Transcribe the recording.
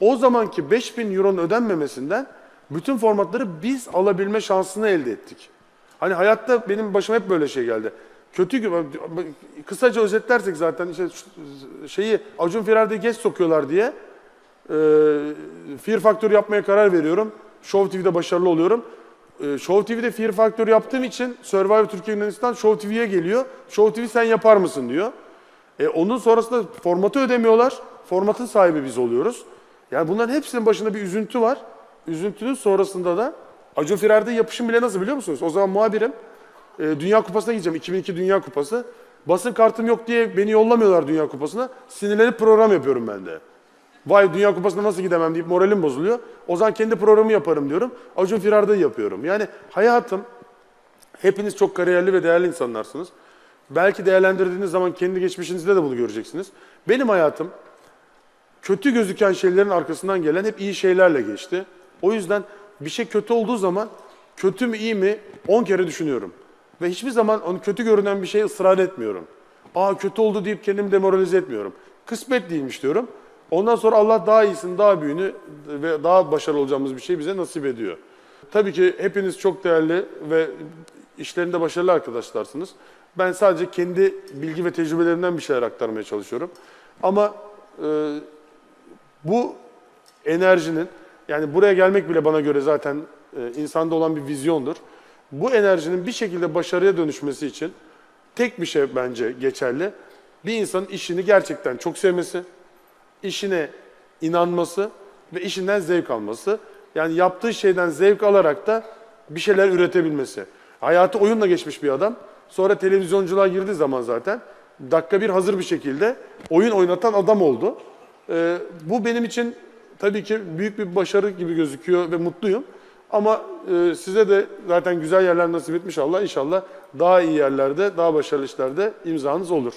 O zamanki 5000 euronun ödenmemesinden bütün formatları biz alabilme şansını elde ettik. Hani hayatta benim başıma hep böyle şey geldi. Kötü gün, kısaca özetlersek zaten işte şeyi Acun Firar'da geç sokuyorlar diye e, Fear Factor yapmaya karar veriyorum. Show TV'de başarılı oluyorum. E, Show TV'de Fear Factor yaptığım için Survivor Türkiye Yunanistan Show TV'ye geliyor. Show TV sen yapar mısın diyor. E, onun sonrasında formatı ödemiyorlar. Formatın sahibi biz oluyoruz. Yani bunların hepsinin başında bir üzüntü var. Üzüntünün sonrasında da Acun Firar'da yapışım bile nasıl biliyor musunuz? O zaman muhabirim. E, Dünya Kupası'na gideceğim. 2002 Dünya Kupası. Basın kartım yok diye beni yollamıyorlar Dünya Kupası'na. Sinirlenip program yapıyorum ben de. Vay Dünya Kupası'na nasıl gidemem deyip moralim bozuluyor. O zaman kendi programı yaparım diyorum. Acun Firar'da yapıyorum. Yani hayatım hepiniz çok kariyerli ve değerli insanlarsınız. Belki değerlendirdiğiniz zaman kendi geçmişinizde de bunu göreceksiniz. Benim hayatım kötü gözüken şeylerin arkasından gelen hep iyi şeylerle geçti. O yüzden bir şey kötü olduğu zaman kötü mü iyi mi 10 kere düşünüyorum. Ve hiçbir zaman onu kötü görünen bir şeye ısrar etmiyorum. Aa kötü oldu deyip kendimi demoralize etmiyorum. Kısmet değilmiş diyorum. Ondan sonra Allah daha iyisini, daha büyüğünü ve daha başarılı olacağımız bir şey bize nasip ediyor. Tabii ki hepiniz çok değerli ve işlerinde başarılı arkadaşlarsınız. Ben sadece kendi bilgi ve tecrübelerimden bir şeyler aktarmaya çalışıyorum. Ama e, bu enerjinin yani buraya gelmek bile bana göre zaten e, insanda olan bir vizyondur. Bu enerjinin bir şekilde başarıya dönüşmesi için tek bir şey bence geçerli. Bir insanın işini gerçekten çok sevmesi, işine inanması ve işinden zevk alması. Yani yaptığı şeyden zevk alarak da bir şeyler üretebilmesi. Hayatı oyunla geçmiş bir adam. Sonra televizyonculuğa girdiği zaman zaten dakika bir hazır bir şekilde oyun oynatan adam oldu. Ee, bu benim için tabii ki büyük bir başarı gibi gözüküyor ve mutluyum. Ama e, size de zaten güzel yerler nasip etmiş Allah. İnşallah daha iyi yerlerde, daha başarılı işlerde imzanız olur.